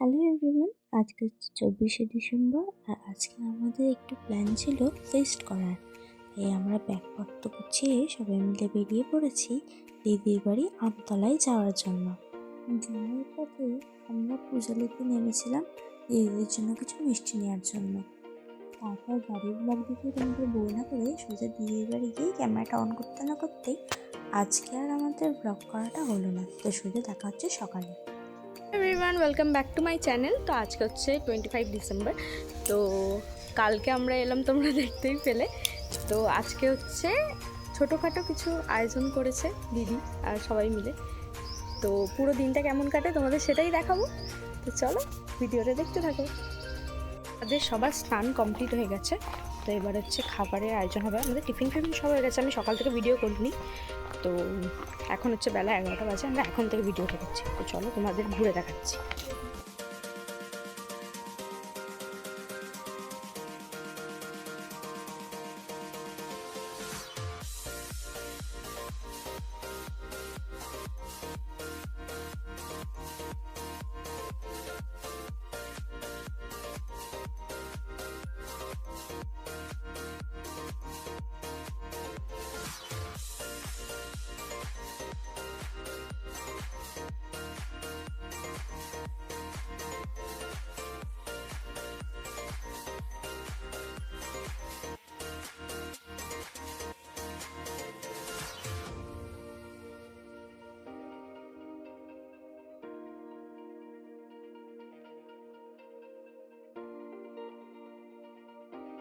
Hello everyone আজকে চব্বিশে December আর আজকে আমাদের একটু প্ল্যান ছিল ফেস্ট করার। তাই আমরা ব্যাগপত্র গুছিয়ে সবাই মিলে বেরিয়ে পড়েছি দিদির বাড়ি আমতলায় যাওয়ার জন্য। যাওয়ার পথে আমরা পূজালিতে নেমেছিলাম দিদিদের জন্য কিছু মিষ্টি নেওয়ার জন্য। তারপর গাড়ির ব্লগ দিকে তোমাদের বউ না করে সোজা দিদির বাড়ি গিয়ে ক্যামেরাটা অন করতে না করতেই আজকে আর আমাদের ব্লগ করাটা হলো না। তো সোজা দেখা হচ্ছে সকালে। Everyone, welcome back to my channel. তো আজকে হচ্ছে টোয়েন্টি ফাইভ ডিসেম্বর। তো কালকে আমরা এলাম তোমরা দেখতেই পেলে। তো আজকে হচ্ছে ছোটোখাটো কিছু আয়োজন করেছে দিদি আর সবাই মিলে। তো পুরো দিনটা কেমন কাটে তোমাদের সেটাই দেখাবো। তো চলো ভিডিওটা দেখতে থাকো। আমাদের সবার স্নান কমপ্লিট হয়ে গেছে। তো এবার হচ্ছে খাবারের আয়োজন হবে। আমাদের টিফিন ফিফিন সব হয়ে গেছে। আমি সকাল থেকে ভিডিও করিনি। তো এখন হচ্ছে বেলা এগারোটা বাজে, আমরা এখন থেকে ভিডিওটা করছি। তো চলো তোমাদের ঘুরে দেখাচ্ছি।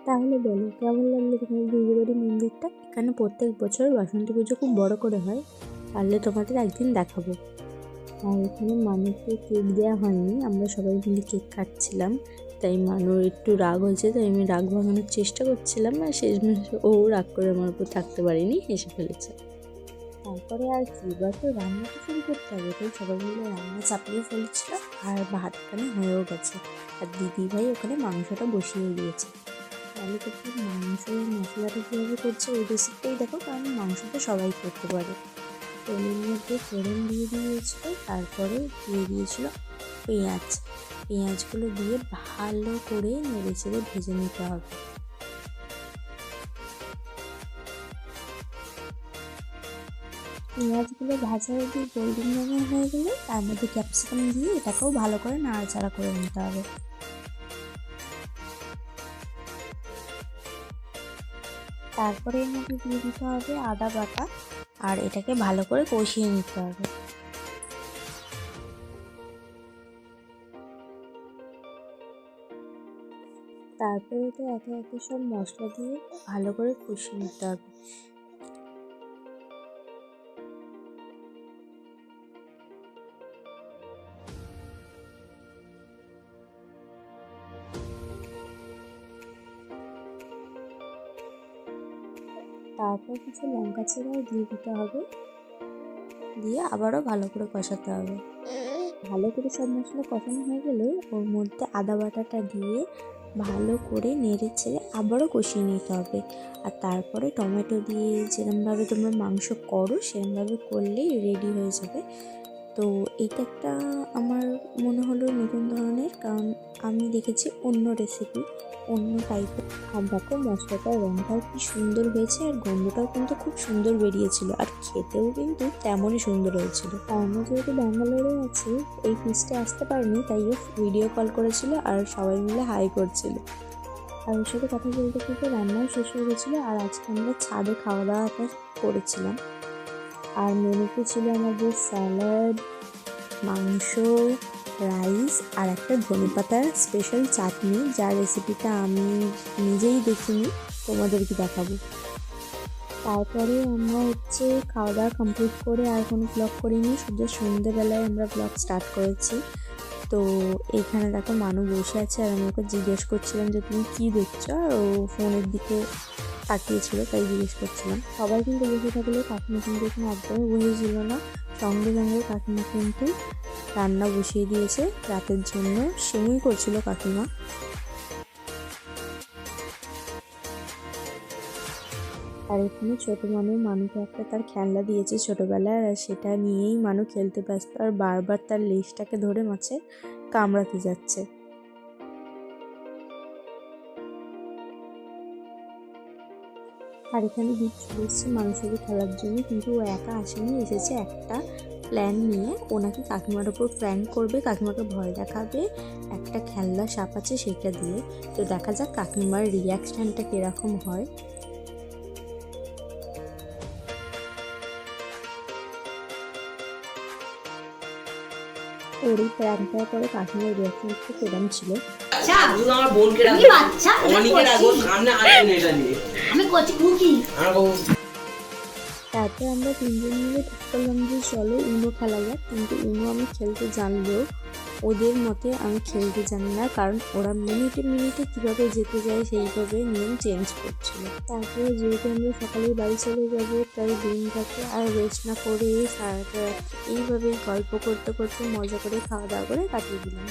তাহলে বলো, কেমন লাগল তোমার দিদিবাড়ি মন্দিরটা? এখানে প্রত্যেক বছর বাসন্তী পুজো খুব বড় করে হয় পারলে তোমাদের একদিন দেখাবো। আর এখানে মানুষকে কেক দেওয়া হয়নি, আমরা সবাই মিলে কেক কাটছিলাম তাই মানু একটু রাগ হয়েছে, তাই আমি রাগ ভাঙানোর চেষ্টা করছিলাম, আর শেষমেশ ও রাগ করে আমার উপর থাকতে পারিনি, হেসে ফেলেছে। তারপরে আর কি, এবার তো রান্নাটা শুরু করতে হবে, তাই সবাই মিলে রান্না চাপিয়ে ফেলেছিল আর ভাতখানে হয়েও গেছে। আর দিদি ভাই ওখানে মাংসটা বসিয়ে দিয়েছে। তাহলে কিন্তু মাংসের মশলাটা কীভাবে করছে ওই রেসিপিটাই দেখো, কারণ মাংসটা সবাই করতে পারে। তেলের মধ্যে ফোড়ন দিয়ে দিয়েছিল, তারপরে দিয়ে দিয়েছিল পেঁয়াজ। পেঁয়াজগুলো দিয়ে ভালো করে নেড়ে চেড়ে ভেজে নিতে হবে। পেঁয়াজগুলো ভাজা দিয়ে গোল্ডেন রঙের হয়ে গেলে তার মধ্যে ক্যাপসিকাম দিয়ে এটাকেও ভালো করে নাড়াচাড়া করে নিতে হবে। তারপরে এর মধ্যে দিয়ে দিতে হবে আদা বাটা আর এটাকে ভালো করে কষিয়ে নিতে হবে। তারপরে এটা একে একে সব মশলা দিয়ে ভালো করে কষিয়ে নিতে হবে। তারপর কিছু লঙ্কা চিরাও দিয়ে দিতে হবে। দিয়ে আবারও ভালো করে কষাতে হবে। ভালো করে সব মশলা কষানো হয়ে গেলে ওর মধ্যে আদা বাটাটা দিয়ে ভালো করে নেড়ে ছেড়ে আবারও কষিয়ে নিতে হবে। আর তারপরে টমেটো দিয়ে যেরমভাবে তোমরা মাংস করো, সেরমভাবে করলেই রেডি হয়ে যাবে। তো এটা একটা আমার মনে হলো নতুন ধরনের, কারণ আমি দেখেছি অন্য রেসিপি অন্য টাইপের দেখো মশলাটার রঙটাও কি সুন্দর হয়েছে আর গন্ধটাও কিন্তু খুব সুন্দর বেরিয়েছিল। আর খেতেও কিন্তু তেমনই সুন্দর হয়েছিল। আমরা যেহেতু ব্যাঙ্গালোরে আছি, এই ফিসটা আসতে পারিনি, তাই ও ভিডিও কল করেছিল আর সবাই মিলে হাই করছিল। আর ওর সাথে কথা বলতে বলতে রান্নাও শেষ হয়ে গেছিল, আর আজকে আমরা ছাদে খাওয়া দাওয়াটা করেছিলাম। আর মেনুতে ছিল আমাদের স্যালাড, মাংস, রাইস আর একটা ধনে পাতার স্পেশাল চাটনি, যার রেসিপিটা আমি নিজেই দেখিনি, তোমাদেরকে দেখাবো। তারপরে আমরা হচ্ছে খাওয়া দাওয়া কমপ্লিট করে আর কোনো ব্লগ করিনি, শুধু সন্ধ্যেবেলায় আমরা ব্লগ স্টার্ট করেছি। তো এখানে দেখো মানু বসে আছে আর আমি ওকে জিজ্ঞেস করছিলাম যে, তুমি কী দেখছ? আর ও ফোনের দিকে তাকিয়েছিল, তাই জিজ্ঞেস করছিলাম। সবাই কিন্তু বসে থাকলে কাকিমা কিন্তু এখানে একদমই বসেছিল না। সঙ্গে সঙ্গে কাকিমা কিন্তু রান্না বসিয়ে দিয়েছে রাতের জন্য। সিমুই করছিল কাকিমা। আর এখানে ছোট মানুষ মানুকে একটা তার খেলনা দিয়েছে ছোটোবেলায়, আর সেটা নিয়েই মানু খেলতে ব্যস্ত, আর বারবার তার লেজটাকে ধরে মাছে কামড়াতে যাচ্ছে। আর এখানে দীপ চলে মানুষের খেলার জন্য, কিন্তু ও একা আসেনি, এসেছে একটা প্ল্যান নিয়ে। ওনাকে নাকি কাকিমার ওপর প্ল্যান করবে, কাকিমাকে ভয় দেখাবে, একটা খেলনা সাপ আছে সেটা দিয়ে। তো দেখা যাক কাকিমার রিয়াকশানটা কীরকম হয়। ওর এই করে কাকিমার রিয়াকশানটা কেমন ছিল। আচ্ছা আমার বোনকে রাখব অনিকে রাখব। সামনে আসবেন এটা নিয়ে। আমি করছি কুকি আমার তারপর আমরা তিনজন মিলে ঠিক করলাম যে চলো উনো খেলা যাক, কিন্তু উনো আমি খেলতে জানলেও ওদের মতে আমি খেলতে জানি না, কারণ ওরা মিনিটে মিনিটে কীভাবে যেতে যায় সেইভাবে নিয়ম চেঞ্জ করছিল। তারপরে যেহেতু আমরা সকালেই বাড়ি চলে যাব, তাই দিনটাকে আর রেস্ট না করে সারাটা এইভাবেই গল্প করতে করতে মজা করে খাওয়া দাওয়া করে কাটিয়ে দিলাম।